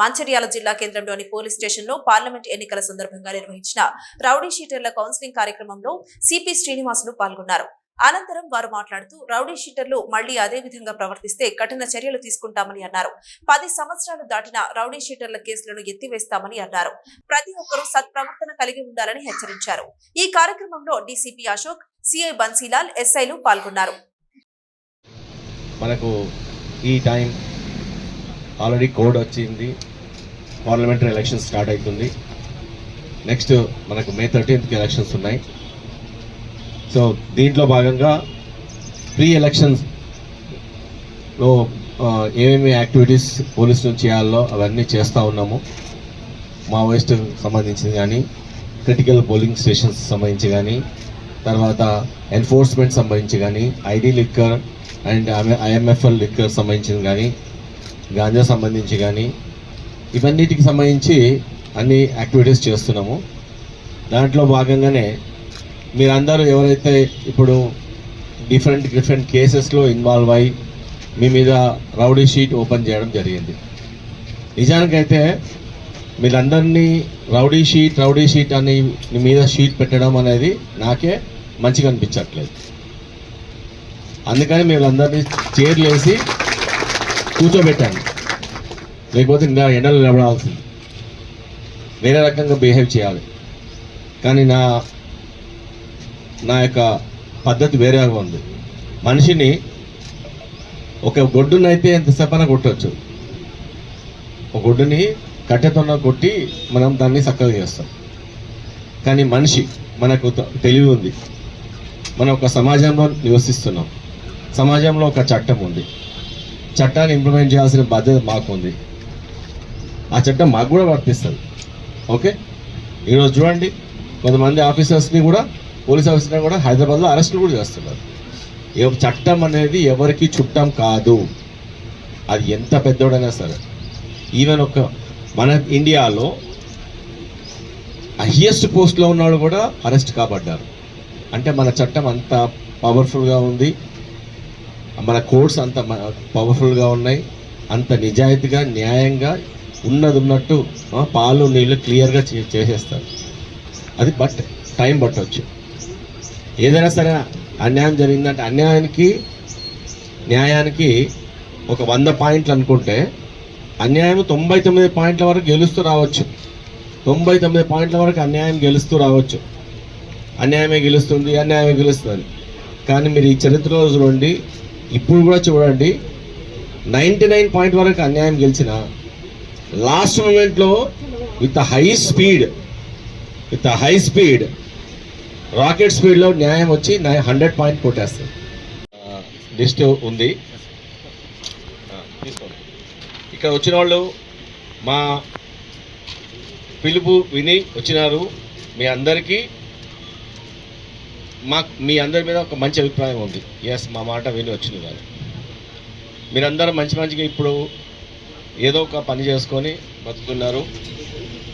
మంచిర్యాల జిల్లా కేంద్రంలోని పోలీస్ స్టేషన్లో పార్లమెంట్ ఎన్నికల సందర్భంగా నిర్వహించిన రౌడీ షీటర్ల కౌన్సిలింగ్ కార్యక్రమంలో సిపి శ్రీనివాసులు పాల్గొన్నారు. అనంతరం వారు మాట్లాడుతూ రౌడీ షీటర్లు మళ్ళీ అదే విధంగా ప్రవర్తిస్తే కఠిన చర్యలు తీసుకుంటామని అన్నారు. పది సంవత్సరాలు దాటిన రౌడీ షీటర్ల కేసులను ఎత్తివేస్తామని అన్నారు. ప్రతి ఒక్కరూ సత్ప్రవర్తన కలిగి ఉండాలని హెచ్చరించారు. ఈ కార్యక్రమంలో డీసీపీ అశోక్ సిఐ బన్సీలాల్ ఎస్ఐలు పాల్గొన్నారు. మనకు ఈ టైం ఆల్రెడీ కోడ్ వచ్చింది. పార్లమెంటరీ ఎలక్షన్ స్టార్ట్ అవుతుంది. నెక్స్ట్ మనకు మే థర్టీన్త్కి ఎలక్షన్స్ ఉన్నాయి. సో దీంట్లో భాగంగా ప్రీ ఎలక్షన్స్లో ఏమేమి యాక్టివిటీస్ పోలీస్ నుంచి చేయాలో అవన్నీ చేస్తూ ఉన్నాము. మావోయిస్ట్ సంబంధించింది కానీ క్రిటికల్ పోలింగ్ స్టేషన్స్ సంబంధించి కానీ తర్వాత ఎన్ఫోర్స్మెంట్ సంబంధించి కానీ ID liquor and IMFL liquor సంబంధించింది కానీ గాంజా సంబంధించి కానీ ఇవన్నిటికి సంబంధించి అన్ని యాక్టివిటీస్ చేస్తున్నాము. దాంట్లో భాగంగానే మీరందరూ ఎవరైతే ఇప్పుడు డిఫరెంట్ డిఫరెంట్ కేసెస్లో ఇన్వాల్వ్ అయ్యి మీ మీద రౌడీ షీట్ ఓపెన్ చేయడం జరిగింది. నిజానికైతే మీరందరినీ రౌడీ షీట్ రౌడీ షీట్ అని మీ మీద షీట్ పెట్టడం అనేది నాకే మంచిగా అనిపించట్లేదు. అందుకని మీరందరినీ అందరినీ కూర్చోబెట్టాలి. లేకపోతే ఇంకా ఎండలు నిలబడాల్సింది వేరే రకంగా బిహేవ్ చేయాలి. కానీ నా నా యొక్క పద్ధతి వేరేగా ఉంది. మనిషిని ఒక గొడ్డునైతే ఎంతసేపన కొట్టవచ్చు ఒక గొడ్డుని కట్టెతోన కొట్టి మనం దాన్ని చక్కగా చేస్తాం. కానీ మనిషి మనకు తెలివి ఉంది. మనం ఒక సమాజంలో నివసిస్తున్నాం. సమాజంలో ఒక చట్టం ఉంది. చట్టాన్ని ఇంప్లిమెంట్ చేయాల్సిన బాధ్యత మాకు ఉంది ఆ చట్టం మాకు కూడా వర్తిస్తుంది. ఓకే? ఈరోజు చూడండి కొంతమంది ఆఫీసర్స్ని కూడా పోలీస్ ఆఫీసర్ని కూడా హైదరాబాద్లో అరెస్టులు కూడా చేస్తున్నారు. చట్టం అనేది ఎవరికి చుట్టం కాదు. అది ఎంత పెద్దోడైనా సరే. ఈవెన్ ఒక మన ఇండియాలో హయ్యెస్ట్ పోస్ట్లో ఉన్నవాళ్ళు కూడా అరెస్ట్ కాబడ్డారు. అంటే మన చట్టం అంత పవర్ఫుల్గా ఉంది. మన కోర్ట్స్ అంత పవర్ఫుల్గా ఉన్నాయి. అంత నిజాయితీగా న్యాయంగా ఉన్నది ఉన్నట్టు పాలు నీళ్ళు క్లియర్గా చే- చేసేస్తారు. అది బట్ టైం పట్టవచ్చు ఏదైనా సరే అన్యాయం జరిగిందంటే అన్యాయానికి న్యాయానికి ఒక వంద పాయింట్లు అనుకుంటే అన్యాయం తొంభై తొమ్మిది పాయింట్ల వరకు గెలుస్తూ రావచ్చు. తొంభై తొమ్మిది పాయింట్ల వరకు అన్యాయం గెలుస్తూ రావచ్చు. అన్యాయమే గెలుస్తుంది అన్యాయమే గెలుస్తుంది కానీ మీరు ఈ చరిత్ర రోజు నుండి ఇప్పుడు కూడా చూడండి నైంటీ నైన్ పాయింట్ వరకు అన్యాయం గెలిచిన లాస్ట్ మూమెంట్లో with high speed with high speed rocket స్పీడ్లో న్యాయం వచ్చి హండ్రెడ్ పాయింట్ కొట్టేస్తుంది. లిస్ట్ ఉంది. తీసుకోండి. ఇక్కడ వచ్చిన వాళ్ళు మా పిలుపు విని వచ్చినారు. మీ అందరికీ మాకు మీ అందరి మీద ఒక మంచి అభిప్రాయం ఉంది. ఎస్ మా మాట విని వచ్చింది వాళ్ళు. మీరందరూ మంచి మంచిగా ఇప్పుడు ఏదో ఒక పని చేసుకొని బతుకుతున్నారు.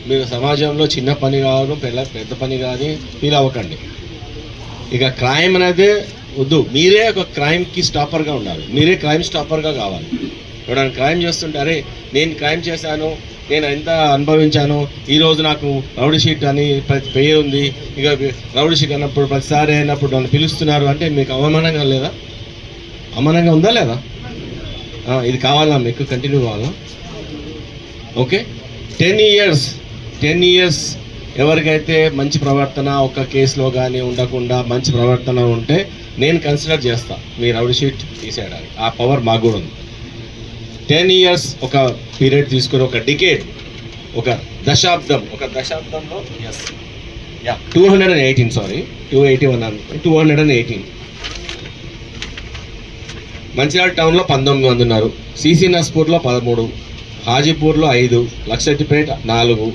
మీరు సమాజంలో చిన్న పని కాదు పెద్ద పెద్ద పని కానీ ఫీల్ అవ్వకండి. ఇక క్రైమ్ అనేది వద్దు. మీరే ఒక క్రైమ్కి స్టాపర్గా ఉండాలి. మీరే క్రైమ్ స్టాపర్గా కావాలి. ఎవడైనా క్రైమ్ చేస్తుంటే అరే నేను క్రైమ్ చేశాను నేను ఎంత అనుభవించాను ఈరోజు నాకు రౌడీ షీట్ అని ప్రతి పేరు ఉంది. ఇక రౌడీ షీట్ అన్నప్పుడు ప్రతిసారి అయినప్పుడు నన్ను పిలుస్తున్నారు అంటే మీకు అవమానంగా లేదా? అవమానంగా ఉందా లేదా? ఇది కావాలా మీకు? కంటిన్యూ కావాలా? Okay ten years ten years ఎవరికైతే మంచి ప్రవర్తన ఒక కేసులో కానీ ఉండకుండా మంచి ప్రవర్తన ఉంటే నేను కన్సిడర్ చేస్తాను మీ రౌడీ షీట్ తీసేయడానికి. ఆ పవర్ మాకు కూడా ఉంది. టెన్ ఇయర్స్ ఒక పీరియడ్ తీసుకుని ఒక డికేట్ ఒక దశాబ్దం ఒక దశాబ్దంలో yes ya two hundred and eighteen sorry two eighty one two hundred and eighteen Mancherial టౌన్లో పంతొమ్మిది మంది ఉన్నారు. సిసి నస్పూర్లో పదమూడు హాజీపూర్లో ఐదు లక్షటిపేట నాలుగు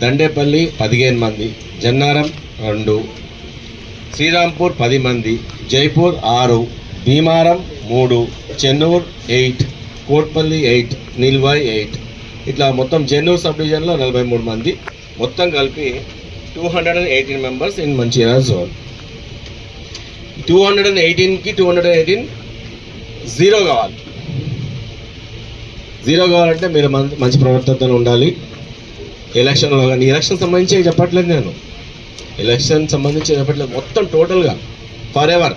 దండేపల్లి పదిహేను మంది జన్నారం రెండు శ్రీరాంపూర్ పది మంది జైపూర్ ఆరు భీమారం మూడు Chennur eight Kotpalli eight Nilwai eight. ఇట్లా మొత్తం చెన్నూరు సబ్ డివిజన్లో నలభై మూడు మంది. మొత్తం కలిపి two hundred and eighteen members in Mancherial zone two hundred and ఎయిటీన్కి two hundred and eighteen zero కావాలి. జీరో కావాలంటే మీరు మంచి ప్రవర్తనతో ఉండాలి. ఎలక్షన్లో కానీ ఎలక్షన్ సంబంధించి చెప్పట్లేదు నేను. ఎలక్షన్ సంబంధించి చెప్పట్లేదు. మొత్తం టోటల్గా ఫర్ ఎవర్